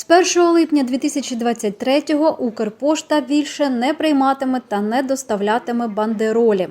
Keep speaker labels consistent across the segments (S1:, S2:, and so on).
S1: З 1 липня 2023-го Укрпошта більше не прийматиме та не доставлятиме бандеролі.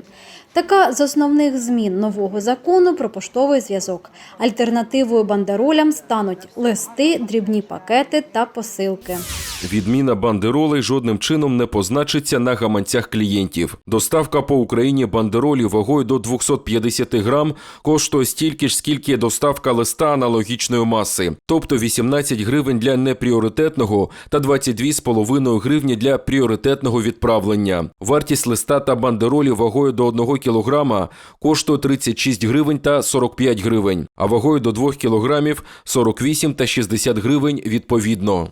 S1: Така з основних змін нового закону про поштовий зв'язок. Альтернативою бандеролям стануть листи, дрібні пакети та посилки.
S2: Відміна бандеролей жодним чином не позначиться на гаманцях клієнтів. Доставка по Україні бандеролі вагою до 250 грам коштує стільки ж, скільки доставка листа аналогічної маси, тобто 18 гривень для непріоритетного та 22,5 гривні для пріоритетного відправлення. Вартість листа та бандеролі вагою до 1 кілограма коштує 36 гривень та 45 гривень, а вагою до 2 кілограмів 48 та 60 гривень відповідно.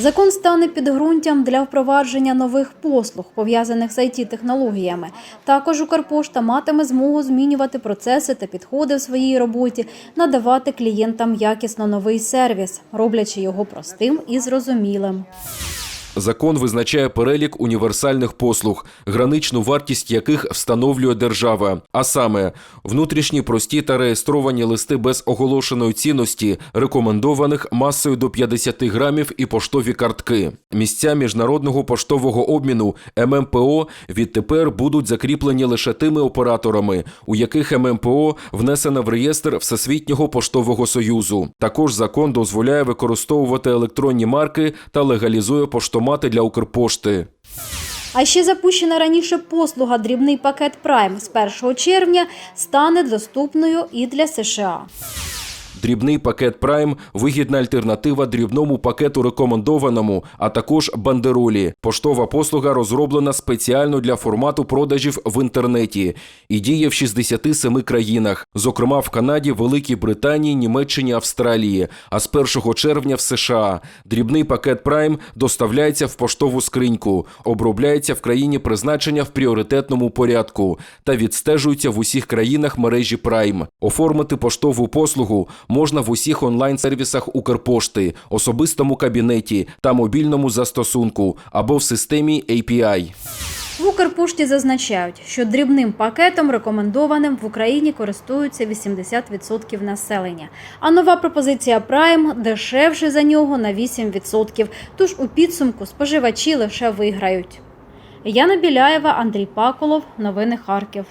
S1: Закон стане підґрунтям для впровадження нових послуг, пов'язаних з it технологіями Також Укрпошта матиме змогу змінювати процеси та підходи в своїй роботі, надавати клієнтам якісно новий сервіс, роблячи його простим і зрозумілим.
S2: Закон визначає перелік універсальних послуг, граничну вартість яких встановлює держава. А саме внутрішні прості та реєстровані листи без оголошеної цінності, рекомендованих масою до 50 грамів і поштові картки. Місця міжнародного поштового обміну ММПО відтепер будуть закріплені лише тими операторами, у яких ММПО внесено в реєстр Всесвітнього поштового союзу. Також закон дозволяє використовувати електронні марки та легалізує поштомати для Укрпошти.
S1: А ще запущена раніше послуга Дрібний пакет Прайм з 1 червня стане доступною і для США.
S2: Дрібний пакет Prime – вигідна альтернатива дрібному пакету рекомендованому, а також бандеролі. Поштова послуга розроблена спеціально для формату продажів в інтернеті і діє в 67 країнах, зокрема в Канаді, Великій Британії, Німеччині, Австралії. А з 1 червня в США дрібний пакет Prime доставляється в поштову скриньку, обробляється в країні призначення в пріоритетному порядку та відстежується в усіх країнах мережі Prime. Оформити поштову послугу можна в усіх онлайн-сервісах Укрпошти, особистому кабінеті та мобільному застосунку або в системі API.
S1: В Укрпошті зазначають, що дрібним пакетом рекомендованим в Україні користуються 80% населення. А нова пропозиція Prime дешевше за нього на 8%. Тож у підсумку споживачі лише виграють. Яна Біляєва, Андрій Паколов. Новини Харків.